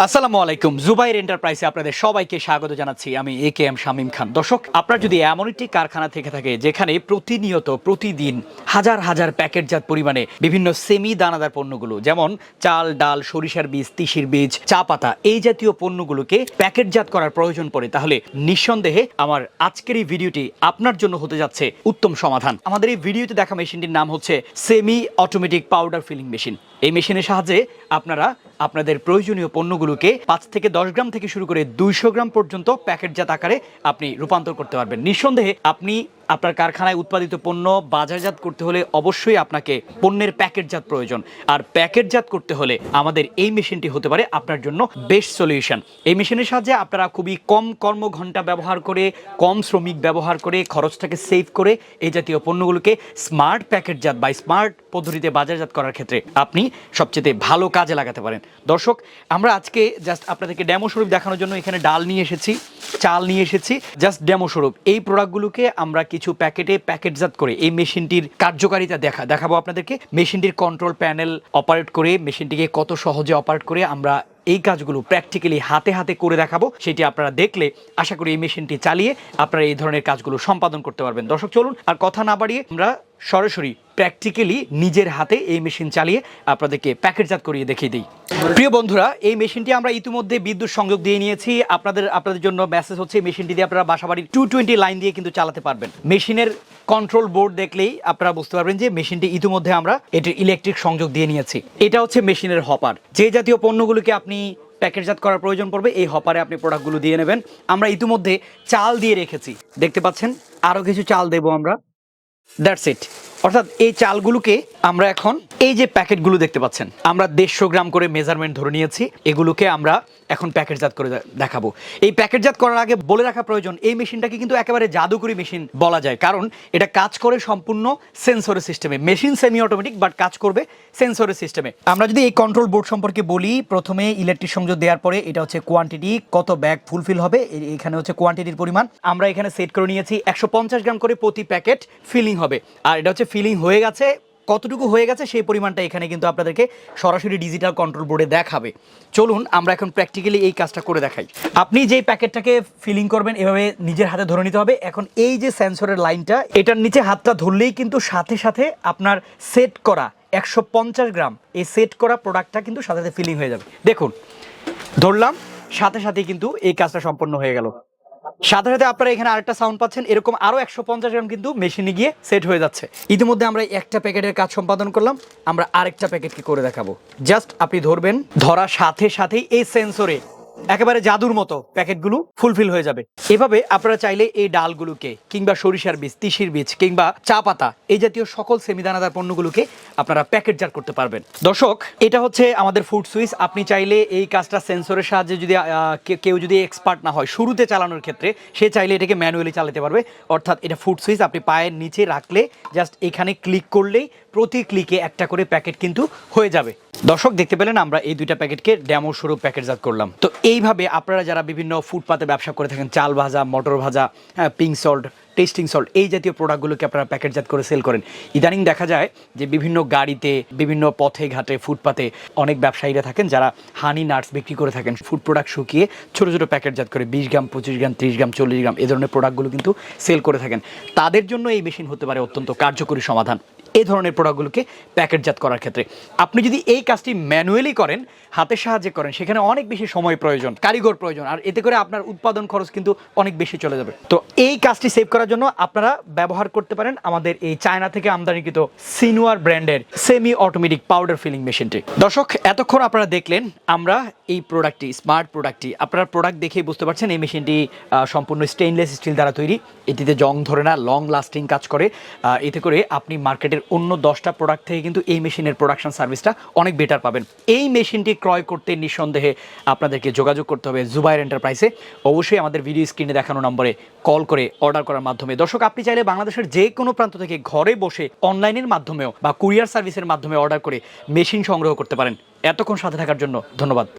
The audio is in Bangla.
আসসালামু আলাইকুম। জুবাইর এন্টারপ্রাইজে আপনাদের সবাইকে স্বাগত জানাচ্ছি। আমি এ কে এম শামীম খান। দর্শক, আপনার যদি এমন একটি কারখানা থেকে থাকে যেখানে প্রতিনিয়ত, প্রতিদিন হাজার হাজার প্যাকেটজাত পরিমাণে বিভিন্ন সেমি দানাদার পণ্যগুলো, যেমন চাল, ডাল, সরিষার বীজ, তিসির বীজ, চা পাতা, এই জাতীয় পণ্যগুলোকে প্যাকেটজাত করার প্রয়োজন পড়ে, তাহলে নিঃসন্দেহে আমার আজকের এই ভিডিওটি আপনার জন্য হতে যাচ্ছে উত্তম সমাধান। আমাদের এই ভিডিওতে দেখা মেশিনটির নাম হচ্ছে semi automatic powder filling machine. এই মেশিনের সাহায্যে আপনারা আপনাদের প্রয়োজনীয় পণ্যগুলোকে পাঁচ থেকে দশ গ্রাম থেকে শুরু করে দুইশো গ্রাম পর্যন্ত প্যাকেটজাত আকারে আপনি রূপান্তর করতে পারবেন। নিঃসন্দেহে আপনি আপনার কারখানায় উৎপাদিত পণ্য বাজারজাত করতে হলে অবশ্যই আপনাকে পণ্যের প্যাকেটজাত প্রয়োজন। আর প্যাকেটজাত করতে হলে আমাদের এই মেশিনটি হতে পারে আপনার জন্য বেস্ট সলিউশন। এই মেশিনের সাহায্যে আপনারা খুবই কম কর্মঘণ্টা ব্যবহার করে, কম শ্রমিক ব্যবহার করে, খরচটাকে সেভ করে এই জাতীয় পণ্যগুলোকে স্মার্ট প্যাকেটজাত বা স্মার্ট পদ্ধতিতে বাজারজাত করার ক্ষেত্রে আপনি সবচেয়ে ভালো কাজে লাগাতে পারেন। দর্শক, আমরা আজকে জাস্ট আপনাদেরকে ড্যামো স্বরূপ দেখানোর জন্য এখানে ডাল নিয়ে এসেছি। চাল নিয়ে এসেছি। জাস্ট ডেমো স্বরূপ এই প্রোডাক্টগুলোকে আমরা কিছু প্যাকেটে প্যাকেটজাত করে এই মেশিনটির কার্যকারিতা দেখা। দেখাবো আপনাদেরকে। মেশিনটির কন্ট্রোল প্যানেল অপারেট করে, মেশিনটিকে কত সহজে অপারেট করে আমরা এই কাজগুলো প্র্যাকটিক্যালি হাতে হাতে করে দেখাবো। সেটি আপনারা দেখলে আশা করি এই মেশিনটি চালিয়ে আপনারা এই ধরনের কাজগুলো সম্পাদন করতে পারবেন। দর্শক, চলুন আর কথা না বাড়িয়ে আমরা সরাসরি প্র্যাকটিক্যালি নিজের হাতে এই মেশিন চালিয়ে আপনাদেরকে প্যাকেটজাত করিয়ে দেখিয়ে দিই। প্রিয় বন্ধুরা, এই মেশিনটি আমরা ইতিমধ্যে বিদ্যুৎ সংযোগ দিয়ে নিয়েছি। আপনাদের আপনাদের জন্য মেসেজ হচ্ছে মেশিনটি দিয়ে আপনারা বাসাবাড়ির টু টোয়েন্টি লাইন দিয়ে কিন্তু চালাতে পারবেন। মেশিনের কন্ট্রোল বোর্ড দেখলেই আপনারা বুঝতে পারবেন যে মেশিনটি ইতিমধ্যে আমরা এটির ইলেকট্রিক সংযোগ দিয়ে নিয়েছি। এটা হচ্ছে মেশিনের হপার যে জাতীয় পণ্যগুলোকে আপনি প্যাকেটজাত করার প্রয়োজন পড়বে, এই হপারে আপনি প্রোডাক্টগুলো দিয়ে নেবেন। আমরা ইতিমধ্যে চাল দিয়ে রেখেছি। দেখতে পাচ্ছেন? আরও কিছু চাল দেবো আমরা। দ্যাটস ইট অর্থাৎ এই চালগুলোকে আমরা এখন এই যে প্যাকেটগুলো দেখতে পাচ্ছেন, আমরা দেড়শো গ্রাম করে মেজারমেন্ট ধরে নিয়েছি, এগুলোকে আমরা এখন প্যাকেটজাত করে দেখাবো। এই প্যাকেটজাত করার আগে বলে রাখা প্রয়োজন, এই মেশিনটাকে কিন্তু একেবারে জাদুকরি মেশিন বলা যায়, কারণ এটা কাজ করে সম্পূর্ণ সেন্সরের সিস্টেমে মেশিন সেমি অটোমেটিক বাট কাজ করবে সেন্সরের সিস্টেমে আমরা যদি এই কন্ট্রোল বোর্ড সম্পর্কে বলি, প্রথমে ইলেকট্রিক সংযোগ দেওয়ার পরে এটা হচ্ছে কোয়ান্টিটি কত ব্যাগ ফুলফিল হবে এখানে হচ্ছে কোয়ান্টিটির পরিমাণ। আমরা এখানে সেট করে নিয়েছি, একশো পঞ্চাশ গ্রাম করে প্রতি প্যাকেট ফিলিং হবে। আর এটা হচ্ছে ফিলিং হয়ে গেছে, কতটুকু হয়ে গেছে সেই পরিমাণটা এখানে কিন্তু আপনাদেরকে সরাসরি ডিজিটাল কন্ট্রোল বোর্ডে দেখাবে। চলুন, আমরা এখন প্র্যাকটিক্যালি এই কাজটা করে দেখাই। আপনি যেই প্যাকেটটাকে ফিলিং করবেন, এভাবে নিজের হাতে ধরে নিতে হবে। এখন এই যে সেন্সরের লাইনটা এটার নিচে হাতটা ধরলেই কিন্তু সাথে সাথে আপনার সেট করা, একশো পঞ্চাশ গ্রাম, এই সেট করা প্রোডাক্টটা কিন্তু সাথে সাথে ফিলিং হয়ে যাবে। দেখুন, ধরলাম, সাথে সাথে কিন্তু এই কাজটা সম্পন্ন হয়ে গেল। সাথে সাথে আপনারা এখানে আরেকটা সাউন্ড পাচ্ছেন। এরকম আরও একশো পঞ্চাশ গ্রাম কিন্তু মেশিনে গিয়ে সেট হয়ে যাচ্ছে। ইতিমধ্যে আমরা একটা প্যাকেটের কাজ সম্পাদন করলাম। আমরা আরেকটা প্যাকেটকে করে দেখাবো। জাস্ট আপনি ধরবেন, ধরার সাথে সাথেই এই সেন্সরে একেবারে জাদুর মতো প্যাকেটগুলো ফুলফিল হয়ে যাবে। এভাবে আপনারা চাইলে এই ডালগুলোকে কিংবা সরিষার বীজ, তিসির বীজ কিংবা চা পাতা এই জাতীয় সকল সেমিদানাদার পণ্যগুলোকে আপনারা প্যাকেটজাত করতে পারবেন। দর্শক, এটা হচ্ছে আমাদের ফুড সুইচ আপনি চাইলে এই কাজটা সেন্সরের সাহায্যে যদি কেউ যদি এক্সপার্ট না হয়, শুরুতে চালানোর ক্ষেত্রে সে চাইলে এটাকে ম্যানুয়ালি চালাতে পারবে। অর্থাৎ এটা ফুড সুইচ আপনি পায়ের নিচে রাখলে জাস্ট এখানে ক্লিক করলেই প্রতি ক্লিকে একটা করে প্যাকেট কিন্তু হয়ে যাবে। দর্শক, দেখতে পেলেন আমরা এই দুইটা প্যাকেটকে ড্যামো স্বরূপ প্যাকেটজাত করলাম। তো এইভাবে আপনারা যারা বিভিন্ন ফুটপাতে ব্যবসা করে থাকেন, চাল ভাজা, মটর ভাজা পিঙ্ক সল্ট টেস্টিং সল্ট এই জাতীয় প্রোডাক্টগুলোকে আপনারা প্যাকেটজাত করে সেল করেন। ইদানিং দেখা যায় যে বিভিন্ন গাড়িতে, বিভিন্ন পথে, ঘাটে, ফুটপাতে অনেক ব্যবসায়ীরা থাকেন যারা হানি নাটস বিক্রি করে থাকেন। ফুড প্রোডাক্ট শুকিয়ে ছোটো ছোটো প্যাকেটজাত করে বিশ গ্রাম, পঁচিশ গ্রাম, ত্রিশ গ্রাম, চল্লিশ গ্রাম, এ ধরনের প্রোডাক্টগুলো কিন্তু সেল করে থাকেন। তাদের জন্য এই মেশিন হতে পারে অত্যন্ত কার্যকরী সমাধান। এই ধরনের প্রোডাক্টগুলোকে প্যাকেটজাত করার ক্ষেত্রে। আপনি যদি এই কাজটি ম্যানুয়ালি করেন হাতের সাহায্যে করেন, সেখানে অনেক বেশি সময় প্রয়োজন, কারিগর প্রয়োজন, আর এতে করে আপনার উৎপাদন খরচ কিন্তু অনেক বেশি চলে যাবে। তো এই কাজটি সেভ করার জন্য আপনারা ব্যবহার করতে পারেন আমাদের এই চায়না থেকে আমদানিকৃত সিনুয়ার ব্র্যান্ডের সেমি অটোমেটিক পাউডার ফিলিং মেশিনটি দর্শক, এতক্ষণ আপনারা দেখলেন, আমরা এই প্রোডাক্টটি স্মার্ট প্রোডাক্টটি আপনারা প্রোডাক্ট দেখেই বুঝতে পারছেন এই মেশিনটি সম্পূর্ণ স্টেইনলেস স্টিল দ্বারা তৈরি। এটিতে জং ধরে না লং লাস্টিং কাজ করে। এতে করে আপনি মার্কেটের অন্য দশটা প্রোডাক্ট থেকে কিন্তু এই মেশিনের প্রোডাকশন সার্ভিসটা অনেক বেটার পাবেন। এই মেশিনটি ক্রয় করতে নিঃসন্দেহে আপনাদেরকে যোগাযোগ করতে হবে জুবাইর এন্টারপ্রাইসে অবশ্যই আমাদের ভিডিও স্ক্রিনে দেখানো নম্বরে কল করে অর্ডার করার মাধ্যমে। দর্শক, আপনি চাইলে বাংলাদেশের যে কোনো প্রান্ত থেকে ঘরে বসে অনলাইনের মাধ্যমেও বা কুরিয়ার সার্ভিসের মাধ্যমে অর্ডার করে মেশিন সংগ্রহ করতে পারেন। এতক্ষণ সাথে থাকার জন্য ধন্যবাদ।